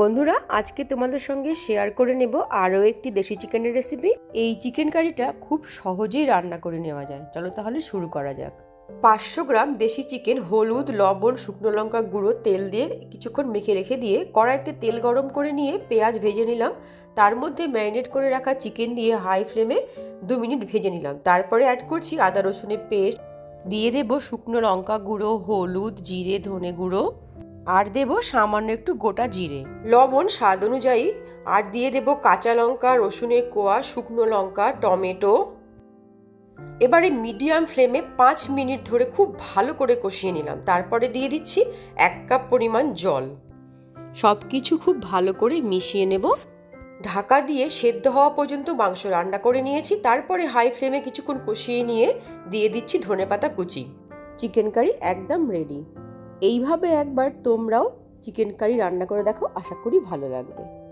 বন্ধুরা, আজকে তোমাদের সঙ্গে শেয়ার করে নেব আরও একটি দেশি চিকেনের রেসিপি এই চিকেন কারিটা খুব সহজেই রান্না করে নেওয়া যায়। চলো তাহলে শুরু করা যাক। পাঁচশো গ্রাম দেশি চিকেন হলুদ, লবণ, শুকনো লঙ্কা গুঁড়ো, তেল দিয়ে কিছুক্ষণ মেখে রেখে দিয়ে কড়াইতে তেল গরম করে নিয়ে পেঁয়াজ ভেজে নিলাম। তার মধ্যে ম্যারিনেট করে রাখা চিকেন দিয়ে হাই ফ্লেমে দু মিনিট ভেজে নিলাম। তারপরে অ্যাড করছি আদা রসুনের পেস্ট দিয়ে দেব শুকনো লঙ্কা গুঁড়ো, হলুদ, জিরে, ধনে গুঁড়ো। আর দেব সামান্য একটু গোটা জিরে। লবণ স্বাদ অনুযায়ী আর দিয়ে দেব কাঁচা লঙ্কা রসুনের কোয়া শুকনো লঙ্কা টমেটো। এবারে মিডিয়াম ফ্লেমে পাঁচ মিনিট ধরে খুব ভালো করে কষিয়ে নিলাম। তারপরে দিয়ে দিচ্ছি এক কাপ পরিমাণ জল। সব কিছু খুব ভালো করে মিশিয়ে নেব। ঢাকা দিয়ে সেদ্ধ হওয়া পর্যন্ত মাংস রান্না করে নিয়েছি। তারপরে হাই ফ্লেমে কিছুক্ষণ কষিয়ে নিয়ে দিয়ে দিচ্ছি ধনেপাতা কুচি। চিকেন কারি একদম রেডি এইভাবে একবার তোমরাও চিকেন কারি রান্না করে দেখো আশা করি ভালো লাগবে।